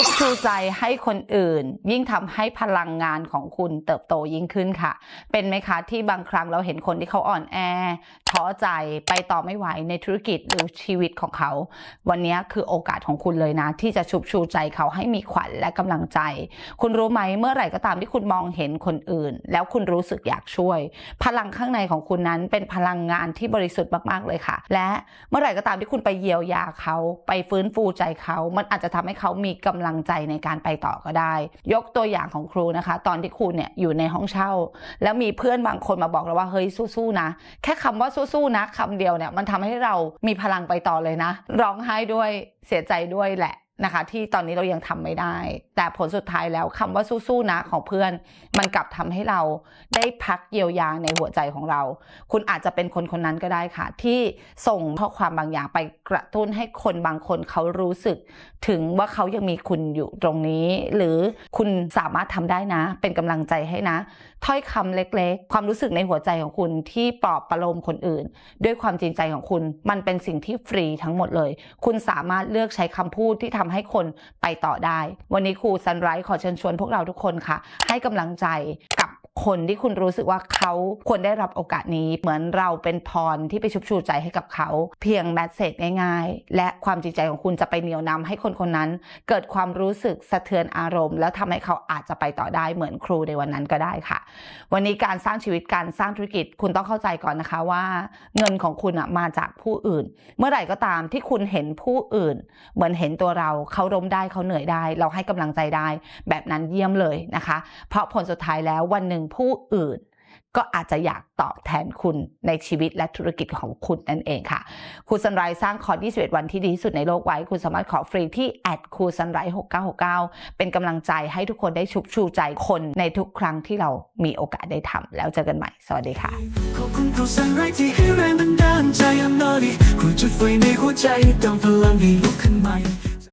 ชุบชูใจให้คนอื่น ยิ่งทำให้พลังงานของคุณเติบโตยิ่งขึ้นค่ะ เป็นไหมคะที่บางครั้งเราเห็นคนที่เขาอ่อนแอท้อใจไปต่อไม่ไหวในธุรกิจหรือชีวิตของเขา วันนี้คือโอกาสของคุณเลยนะ ที่จะชุบชูใจเขาให้มีขวัญและกำลังใจ คุณรู้ไหมเมื่อไหร่ก็ตามที่คุณมองเห็นคนอื่น แล้วคุณรู้สึกอยากช่วย พลังข้างในของคุณนั้นเป็นพลังงานที่บริสุทธิ์มากๆเลยค่ะ และเมื่อไหร่ก็ตามที่คุณไปเยียวยาเขาไปฟื้นฟูใจเขา มันอาจจะทำให้เขามีกำลังใจในการไปต่อก็ได้ ยกตัวอย่างของครูนะคะ ตอนที่ครูเนี่ยอยู่ในห้องเช่า แล้วมีเพื่อนบางคนมาบอกเราว่าเฮ้ยสู้ๆนะ แค่คำว่าสู้ๆนะคำเดียวเนี่ยมันทำให้เรามีพลังไปต่อเลยนะ ร้องไห้ด้วยเสียใจด้วยแหละ นะคะ ที่ตอนนี้เรายังทำไม่ได้ แต่ผลสุดท้ายแล้วคำว่าสู้ๆนะของเพื่อน มันกลับทำให้เราได้พักเยียวยาในหัวใจของเรา คุณอาจจะเป็นคนคนนั้นก็ได้ค่ะ ที่ส่งข้อความบางอย่างไปกระตุ้นให้คนบางคนเขารู้สึก ถึงว่าเขายังมีคุณอยู่ตรงนี้ หรือคุณสามารถทำได้นะ เป็นกำลังใจให้นะ ถ้อยคำเล็กๆ ความรู้สึกในหัวใจของคุณที่ปลอบประโลมคนอื่น ด้วยความจริงใจของคุณ มันเป็นสิ่งที่ฟรีทั้งหมดเลย คุณสามารถเลือกใช้คำพูดที่ทำให้คนไปต่อได้ วันนี้ครูซันไรส์ขอเชิญชวนพวกเราทุกคนค่ะ ให้กำลังใจ คนที่คุณรู้สึกว่าเขาควรได้รับโอกาสนี้ เหมือนเราเป็นพรที่ไปชุบชูใจให้กับเขา เพียงแมสเซจง่ายๆ และความจริงใจของคุณจะไปเหนี่ยวนำให้คนคนนั้น เกิดความรู้สึกสะเทือนอารมณ์ แล้วทำให้เขาอาจจะไปต่อได้เหมือนครูในวันนั้นก็ได้ค่ะ วันนี้การสร้างชีวิตการสร้างธุรกิจคุณต้องเข้าใจก่อนนะคะว่า เงินของคุณมาจากผู้อื่น เมื่อไหร่ก็ตามที่คุณเห็นผู้อื่น เหมือนเห็นตัวเราเขาล้มได้เขาเหนื่อยได้ เราให้กำลังใจได้ แบบนั้นเยี่ยมเลยนะคะ เพราะผลสุดท้ายแล้ววันหนึ่งผู้อื่น ก็อาจจะอยากตอบแทนคุณในชีวิตและธุรกิจของคุณนั่นเองค่ะครูสันไรสร้างคอร์ส21 วันที่ดีที่สุดในโลกไว้ คุณสามารถขอฟรีที่แอดครูสันไร6969 เป็นกำลังใจให้ทุกคนได้ชุบชูใจคนในทุกครั้งที่เรามีโอกาสได้ทำแล้วเจอกันใหม่ สวัสดีค่ะขอบคุณครูสันไรที่ให้แรงบันดาลใจ I'm naughty ครูจุดไฟในหัวใจเติมพลังให้ลุกขึ้นใหม่